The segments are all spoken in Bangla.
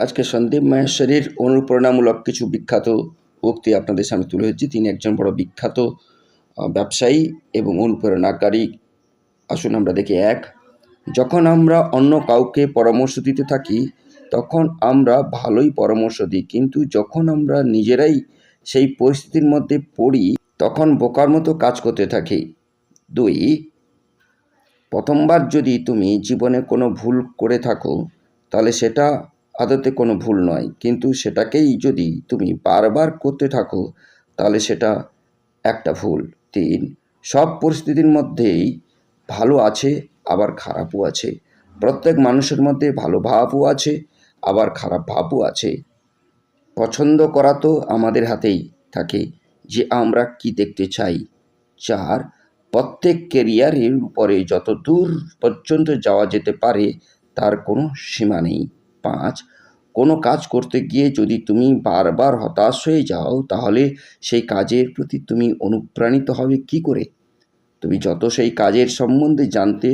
আজকে সন্দীপ মাহেশ্বরীর অনুপ্রেরণামূলক কিছু বিখ্যাত উক্তি আপনাদের সামনে তুলে ধরছি। তিনি একজন বড় বিখ্যাত ব্যবসায়ী এবং অনুপ্রেরণাকারী। আসুন আমরা দেখি এক, যখন আমরা অন্য কাউকে পরামর্শ দিতে থাকি, তখন আমরা ভালোই পরামর্শ দিই। কিন্তু যখন আমরা নিজেরাই সেই পরিস্থিতির মধ্যে পড়ি, তখন বোকার মতো কাজ করতে থাকি। দুই, প্রথমবার যদি তুমি জীবনে কোনো ভুল করে থাকো, তাহলে সেটা আদতে কোনো ভুল নয়। কিন্তু সেটাকেই যদি তুমি বারবার করতে থাকো, তাহলে সেটা একটা ভুল। তিন, সব পরিস্থিতির মধ্যেই ভালো আছে, আবার খারাপও আছে। প্রত্যেক মানুষের মধ্যে ভালো ভাবও আছে, আবার খারাপ ভাবও আছে। পছন্দ করা তো আমাদের হাতেই থাকে যে আমরা কি দেখতে চাই। চার, প্রত্যেক কেরিয়ারের উপরে যত দূর পর্যন্ত যাওয়া যেতে পারে, তার কোনো সীমা নেই। পাঁচ। কোনো কাজ করতে গিয়ে যদি তুমি বারবার হতাশ হয়ে যাও, তাহলে সেই কাজের প্রতি তুমি অনুপ্রাণিত হবে কি করে? তুমি যত সেই কাজের সম্বন্ধে জানতে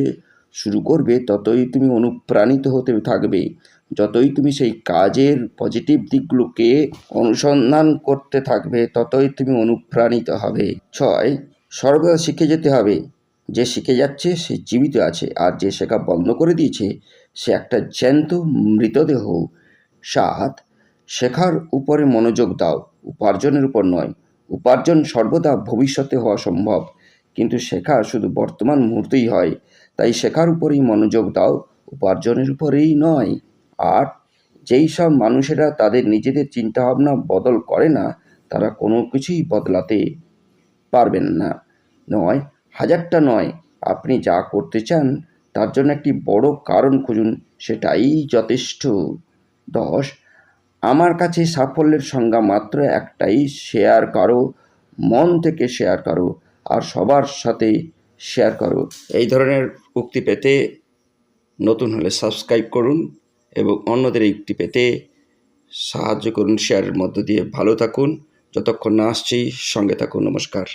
শুরু করবে, ততই তুমি অনুপ্রাণিত হতে থাকবে। যতই তুমি সেই কাজের পজিটিভ দিকগুলোকে অনুসন্ধান করতে থাকবে, ততই তুমি অনুপ্রাণিত হবে। ছয় সর্বদা শিখে যেতে হবে। যে শিখে যাচ্ছে, সে জীবিত আছে। আর যে শেখা বন্ধ করে দিয়েছে, সে একটা জ্যান্ত মৃতদেহ। সাত শেখার উপরে মনোযোগ দাও। উপার্জনের উপর নয়। উপার্জন সর্বদা ভবিষ্যতে হওয়া সম্ভব। কিন্তু শেখা শুধু বর্তমান মুহূর্তেই হয়। তাই শেখার উপরেই মনোযোগ দাও। উপার্জনের উপরেই নয়। আর যেই সব মানুষেরা তাদের নিজেদের চিন্তাভাবনা বদল করে না, তারা কোনো কিছুই বদলাতে পারবেন না। নয় হাজারটা নয়। আপনি যা করতে চান, তার জন্য একটি বড় কারণ খুঁজুন, সেটাই যথেষ্ট। দশ, আমার কাছে সাফল্যের সংজ্ঞা মাত্র একটাই, শেয়ার করো, মন থেকে শেয়ার করো, আর সবার সাথে শেয়ার করো। এই ধরনের উক্তি পেতে নতুন হলে সাবস্ক্রাইব করুন এবং অন্যদের এই উক্তি পেতে সাহায্য করুন, শেয়ারের মধ্য দিয়ে। ভালো থাকুন, যতক্ষণ না আসছি, সঙ্গে থাকুন, নমস্কার।